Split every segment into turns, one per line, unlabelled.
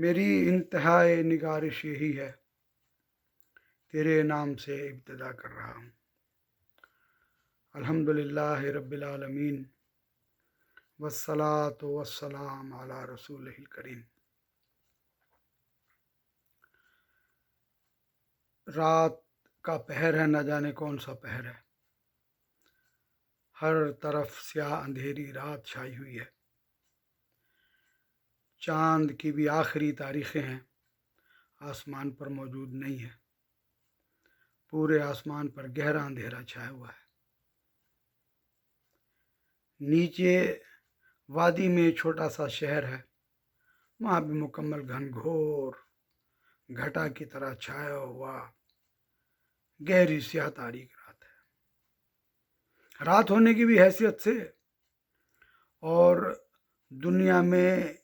मेरी इंतहाई निगारिश यही है। तेरे नाम से इब्तदा कर रहा हूँ। अल्हम्दुलिल्लाह रब्बिल आलमीन। वस्सलातु वस्सलाम अला रसूल करीम। रात का पहर है, न जाने कौन सा पहर है। हर तरफ़ स्याह अंधेरी रात छाई हुई है। चाँद की भी आखिरी तारीखें हैं। आसमान पर मौजूद नहीं है। पूरे आसमान पर गहरा अंधेरा छाया हुआ है। नीचे वादी में छोटा सा शहर है। वहाँ भी मुकम्मल घनघोर, घटा की तरह छाया हुआ, गहरी स्याह तारीख रात है। रात होने की भी हैसियत से और दुनिया में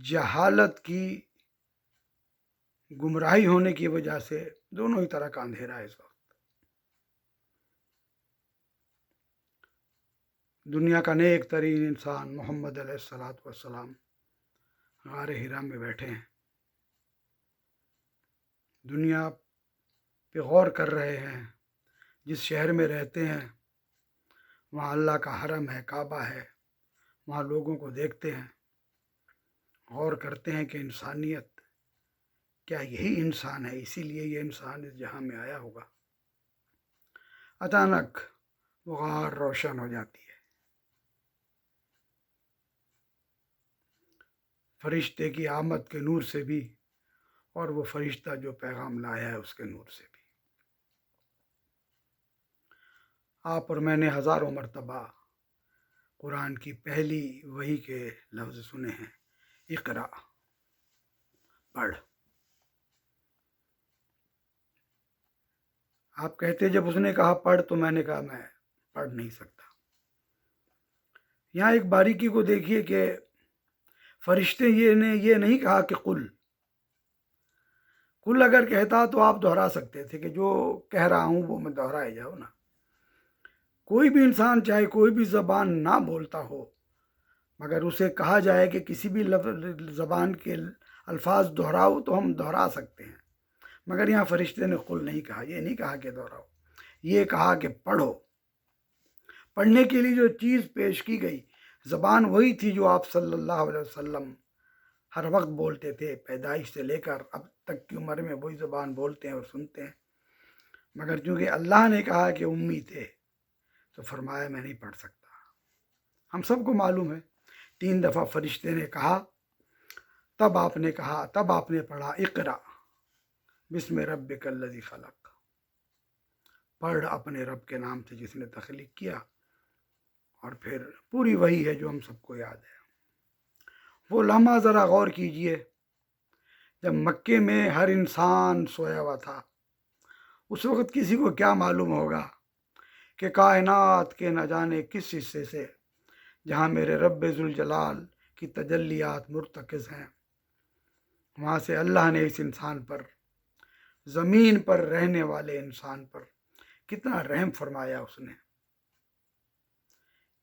जहालत की गुमराही होने की वजह से दोनों ही तरह का अंधेरा है इस वक्त। दुनिया का नेक तरीन इंसान मोहम्मद सलाम गार हिरा में बैठे हैं। दुनिया पे गौर कर रहे हैं, जिस शहर में रहते हैं, वहाँ अल्लाह का हरम है, काबा है, वहाँ लोगों को देखते हैं। गौर करते हैं कि इंसानियत, क्या यही इंसान है? इसीलिए ये इंसान इस जहाँ में आया होगा। अचानक वो गार रोशन हो जाती है। फरिश्ते की आमद के नूर से भी और वो फरिश्ता जो पैगाम लाया है उसके नूर से भी। आप और मैंने हज़ारों मरतबा कुरान की पहली वही के लफ्ज़ सुने हैं। इकरा। पढ़। आप कहते जब उसने कहा, पढ़ तो मैंने कहा, मैं पढ़ नहीं सकता। यहाँ एक बारीकी को देखिए कि फरिश्ते ये ने, ये नहीं कहा कि कुल। कुल अगर कहता तो आप दोहरा सकते थे कि जो कह रहा हूँ, वो मैं दोहराए जाओ ना। कोई भी इंसान चाहे कोई भी ज़बान ना बोलता हो मगर उसे कहा जाए कि किसी भी ज़बान के अल्फाज दोहराओ तो हम दोहरा सकते हैं। मगर यहाँ फरिश्ते ने कुल नहीं कहा, ये नहीं कहा कि दोहराओ। ये कहा कि पढ़ो। पढ़ने के लिए जो चीज़ पेश की गई, ज़बान वही थी जो आप सल्लल्लाहु अलैहि वसल्लम हर वक्त बोलते थे, पैदाइश से लेकर अब तक की उम्र में वही ज़बान बोलते हैं और सुनते हैं। मगर चूँकि अल्लाह ने कहा कि उम्मीद थे तो फरमाया, मैं नहीं पढ़ सकता। हम सबको मालूम है। तीन दफ़ा फरिश्ते ने कहा, तब आपने कहा, तब आपने पढ़ा, इकरा, बिस्म रब कल्लि खलक। पढ़ अपने रब के नाम से जिसने तख्लीक किया, और फिर पूरी वही है जो हम सबको याद है। वो लम्हा ज़रा गौर कीजिए, जब मक्के में हर इंसान सोया हुआ था, उस वक़्त किसी को क्या मालूम होगा कि कायनात के न जाने किस हिस्से से जहाँ मेरे रब जलाल की तजलियात मुरतकज़ हैं। वहाँ से अल्लाह ने इस इंसान पर, ज़मीन पर रहने वाले इंसान पर कितना रहम फरमाया उसने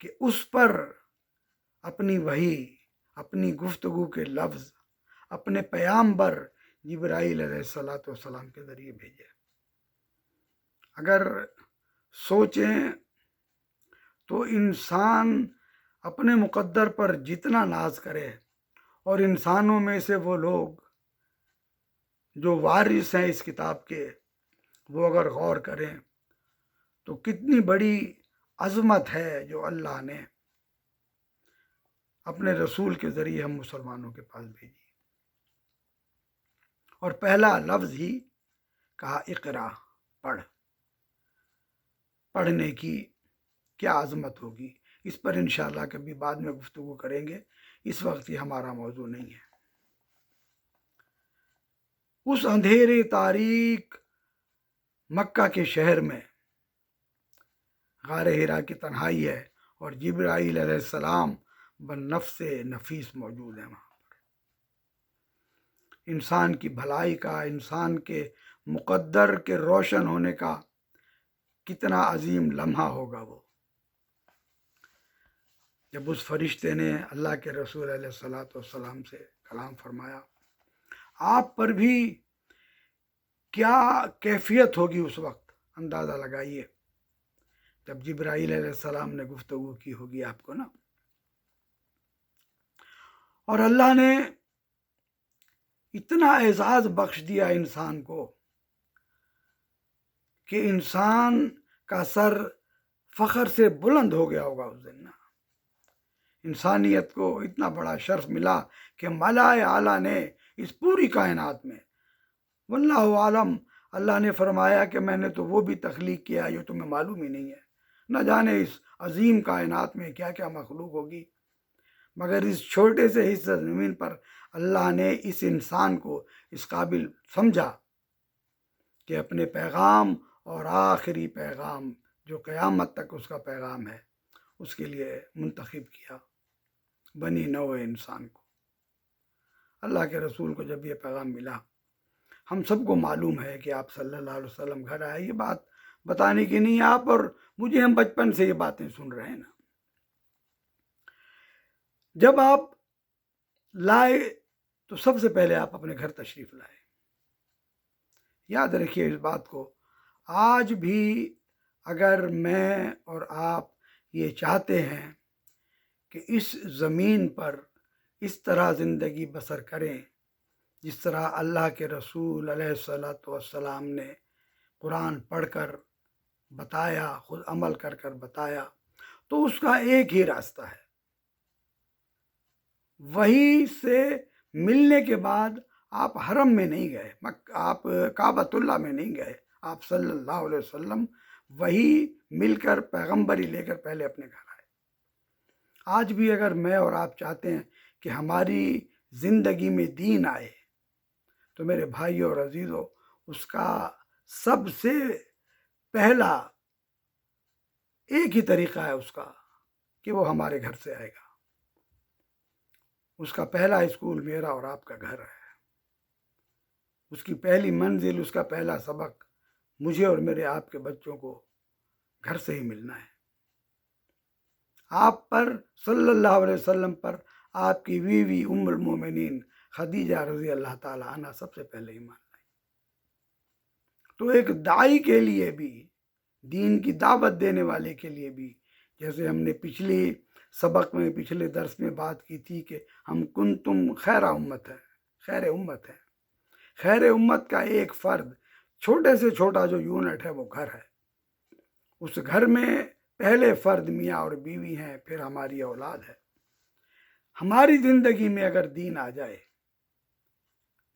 कि उस पर अपनी वही, अपनी गुफ्तगु के लफ्ज़, अपने प्याम्बर जब्राईल सलाम के ज़रिए भेजे। अगर सोचें तो इंसान अपने मुकद्दर पर जितना नाज करे, और इंसानों में से वो लोग जो वारिस हैं इस किताब के, वो अगर गौर करें तो कितनी बड़ी अजमत है जो अल्लाह ने अपने रसूल के ज़रिए हम मुसलमानों के पास भेजी। और पहला लफ्ज़ ही कहा, इकरा, पढ़। पढ़ने की क्या आज़मत होगी? इस पर इन कभी बाद में गुफ्तु करेंगे। इस वक्त ये हमारा मौजू नहीं है। उस अंधेरे तारीख मक्का के शहर में गार हिरा की तन्हाई है और जब्राईल सलाम बन नफ्स नफीस मौजूद है वहाँ पर। इंसान की भलाई का, इंसान के मुकद्दर के रोशन होने का कितना अजीम लम्हा होगा वो। जब उस फरिश्ते ने अल्लाह के रसूल सलाम से कलाम फरमाया, आप पर भी क्या कैफियत होगी उस वक्त? अंदाज़ा लगाइए। जब जिब्राइल सलाम ने गुफ्तु की होगी आपको ना? और अल्लाह ने इतना एजाज़ बख्श दिया इंसान को कि इंसान का सर फ़ख्र से बुलंद हो गया होगा उस दिन ना? इंसानियत को इतना बड़ा शर्फ मिला कि मलाए आला ने इस पूरी कायनात में। वल्लाह आलम, अल्लाह ने फरमाया कि मैंने तो वो भी तख्लीक किया जो तुम्हें मालूम ही नहीं है। न जाने इस अजीम कायनात में क्या क्या मखलूक होगी। मगर इस छोटे से हिस्से ज़मीन पर अल्लाह ने इस इंसान को इस काबिल समझा कि अपने पैगाम और आखिरी पैगाम, जो क़यामत तक उसका पैगाम है, उसके लिए मुंतखब किया। बनी नौ इंसान को। अल्लाह के रसूल को जब ये पैगाम मिला, हम सबको मालूम है कि आप सल्लल्लाहु अलैहि वसल्लम घर आए, ये बात बताने की नहीं, आप और मुझे हम बचपन से ये बातें सुन रहे हैं ना। जब आप लाए तो सबसे पहले आप अपने घर तशरीफ़ लाए। याद रखिए इस बात को, आज भी अगर मैं और आप ये चाहते हैं कि इस ज़मीन पर इस तरह ज़िंदगी बसर करें, जिस तरह अल्लाह के रसूल सलाम ने कुरान पढ़कर बताया, खुद अमल कर कर बताया तो उसका एक ही रास्ता है। वही से मिलने के बाद आप हरम में नहीं गए आप काबतुल्ला में नहीं गए। आप सल्लल्लाहु अलैहि वसल्लम वही मिलकर पैगंबरी लेकर पहले अपने घर आज भी अगर मैं और आप चाहते हैं कि हमारी ज़िंदगी में दीन आए तो मेरे भाई और अजीज़ों, उसका सबसे पहला एक ही तरीक़ा है उसका कि वो हमारे घर से आएगा। उसका पहला स्कूल मेरा और आपका घर है। उसकी पहली मंजिल, उसका पहला सबक मुझे और मेरे आपके बच्चों को घर से ही मिलना है। आप पर, सल्लल्लाहु अलैहि वसल्लम पर आपकी बीवी उम्र मोमिन खदीजा रज़ी अल्लाह ताला सबसे पहले ही मान लाई तो एक दाई के लिए भी, दीन की दावत देने वाले के लिए भी, जैसे हमने पिछले सबक में, पिछले दर्स में बात की थी कि हम कुन तुम खैरा उम्मत है, खैर उम्मत है। खैर उम्मत का एक फ़र्द छोटे से छोटा जो यूनिट है, वो घर है। उस घर में पहले फ़र्द मियाँ और बीवी हैं, फिर हमारी औलाद है। हमारी ज़िंदगी में अगर दीन आ जाए,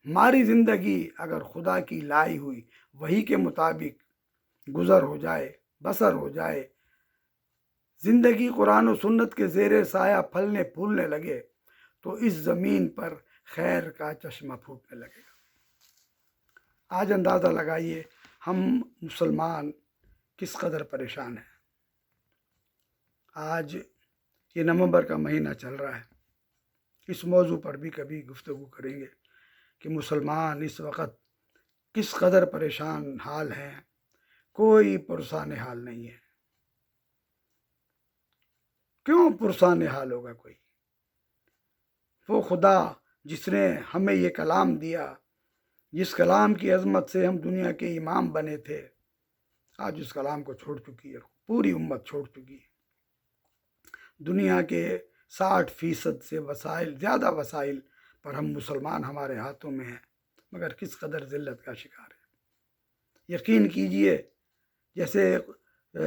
हमारी ज़िंदगी अगर खुदा की लाई हुई, वही के मुताबिक गुज़र हो जाए, बसर हो जाए, ज़िंदगी कुरान और सुन्नत के ज़ेर साया फलने फूलने लगे तो इस ज़मीन पर खैर का चश्मा फूटने लगेगा। आज अंदाज़ा लगाइए, हम मुसलमान किस कदर परेशान हैं? आज ये नवंबर का महीना चल रहा है। इस मौजू पर भी कभी गुफ्तु करेंगे कि मुसलमान इस वक्त किस कदर परेशान हाल हैं। कोई पुरसान हाल नहीं है। क्यों पुरसान हाल होगा कोई? वो खुदा जिसने हमें ये कलाम दिया, जिस कलाम की अजमत से हम दुनिया के इमाम बने थे, आज उस कलाम को छोड़ चुकी है, पूरी उम्मत छोड़ चुकी है। दुनिया के साठ फ़ीसद से वसाइल ज़्यादा वसाइल पर हम मुसलमान हमारे हाथों में हैं। मगर किस कदर ज़िल्लत का शिकार है? यकीन कीजिए जैसे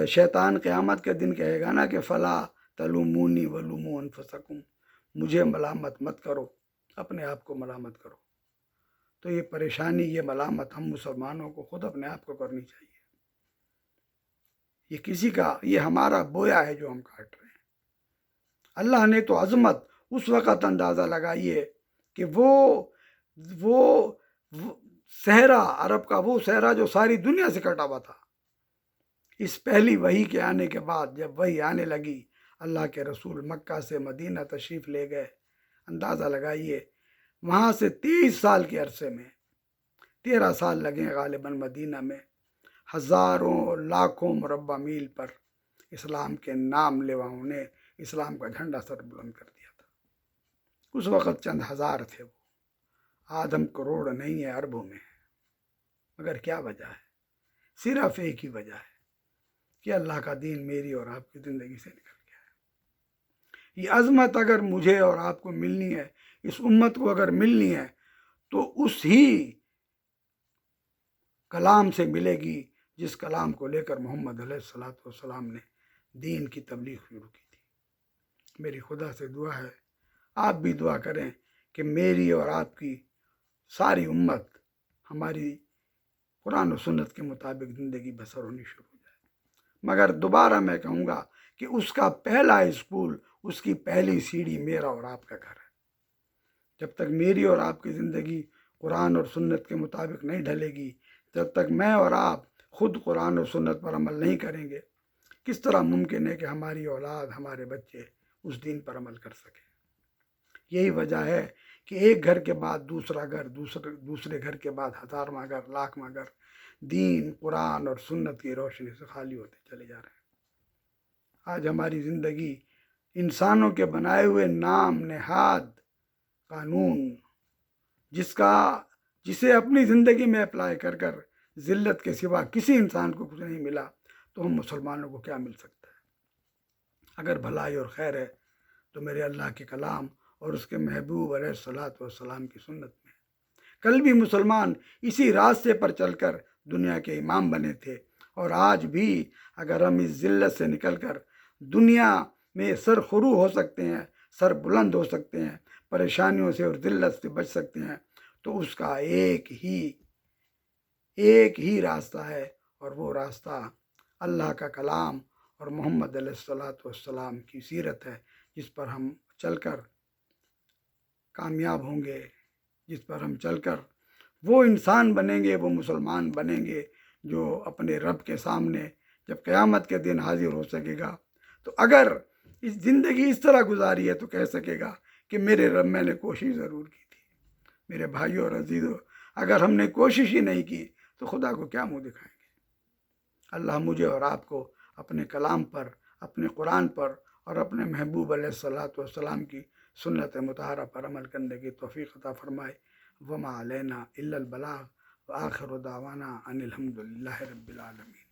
शैतान क़यामत के दिन कहेगा ना कि फ़ला तलुमूनी वलुमू अनफसकुम। मुझे मलामत मत करो अपने आप को मलामत करो। तो ये परेशानी ये मलामत हम मुसलमानों को खुद अपने आप को करनी चाहिए। ये किसी का ये हमारा बोया है जो हम काट रहे हैं। अल्लाह ने तो अजमत उस वक़्त अंदाज़ा लगाइए कि वो वो, वो सहरा अरब का वो सहरा जो सारी दुनिया से कटा हुआ था। इस पहली वही के आने के बाद जब वही आने लगी अल्लाह के रसूल मक्का से मदीना तशरीफ़ ले गए। अंदाज़ा लगाइए वहाँ से तेईस साल के अरसे में तेरह साल लगे गालिबा मदीना में हज़ारों लाखों मुरबा मील पर इस्लाम के नाम लेवाओं ने इस्लाम का झंडा सर बुलंद कर दिया था। उस वक़्त चंद हज़ार थे वो। आदम करोड़ नहीं है अरबों में। मगर क्या वजह है? सिर्फ़ एक ही वजह है कि अल्लाह का दीन मेरी और आपकी ज़िंदगी से निकल गया है। ये अजमत अगर मुझे और आपको मिलनी है, इस उम्मत को अगर मिलनी है तो उस ही कलाम से मिलेगी जिस कलाम को लेकर मोहम्मद सलाम ने दीन की तबलीग शुरू की। मेरी खुदा से दुआ है। आप भी दुआ करें कि मेरी और आपकी सारी उम्मत हमारी कुरान और सुन्नत के मुताबिक ज़िंदगी बसर होनी शुरू हो जाए। मगर दोबारा मैं कहूँगा कि उसका पहला स्कूल, उसकी पहली सीढ़ी मेरा और आपका घर है। जब तक मेरी और आपकी ज़िंदगी कुरान और सुन्नत के मुताबिक नहीं ढलेगी, जब तक मैं और आप खुद कुरान और सुन्नत पर अमल नहीं करेंगे, किस तरह मुमकिन है कि हमारी औलाद, हमारे बच्चे उस दिन पर अमल कर सकें। यही वजह है कि एक घर के बाद दूसरा घर, दूसरे दूसरे घर के बाद हज़ारवा घर, लाखवा घर, दीन, कुरान और सुन्नत की रोशनी से खाली होते चले जा रहे हैं। आज हमारी ज़िंदगी इंसानों के बनाए हुए नाम, नहाद, कानून, जिसका, जिसे अपनी ज़िंदगी में अप्लाई कर कर ज़िल्लत के सिवा किसी इंसान को कुछ नहीं मिला तो हम मुसलमानों को क्या मिल सकता अगर भलाई और खैर है तो मेरे अल्लाह के कलाम और उसके महबूब सलात सलाम की सुन्नत में कल भी मुसलमान इसी रास्ते पर चलकर दुनिया के इमाम बने थे और आज भी अगर हम इस ज़िल्लत से निकलकर दुनिया में सर खुरू हो सकते हैं सर बुलंद हो सकते हैं, परेशानियों से और ज़िल्लत से बच सकते हैं तो उसका एक ही एक ही रास्ता है और वो रास्ता अल्लाह का कलाम और मोहम्मद सलाम की सीरत है, जिस पर हम चलकर कामयाब होंगे, जिस पर हम चलकर वो इंसान बनेंगे, वो मुसलमान बनेंगे, जो अपने रब के सामने जब क़यामत के दिन हाजिर हो सकेगा। तो अगर इस ज़िंदगी इस तरह गुजारी है तो कह सकेगा कि मेरे रब मैंने कोशिश ज़रूर की थी। मेरे भाई और अजीज़ों, अगर हमने कोशिश ही नहीं की तो खुदा को क्या मुँह दिखाएँगे? अल्लाह मुझे और आपको अपने कलाम पर, अपने कुरान पर और अपने महबूब सलाम की सुन्नत मतहरा पर अमल करने की तोफ़ी अता फ़रमाए। वमा अलैना इल्लल व आखिर दावाना अनिलहमदिल्ला आलमीन।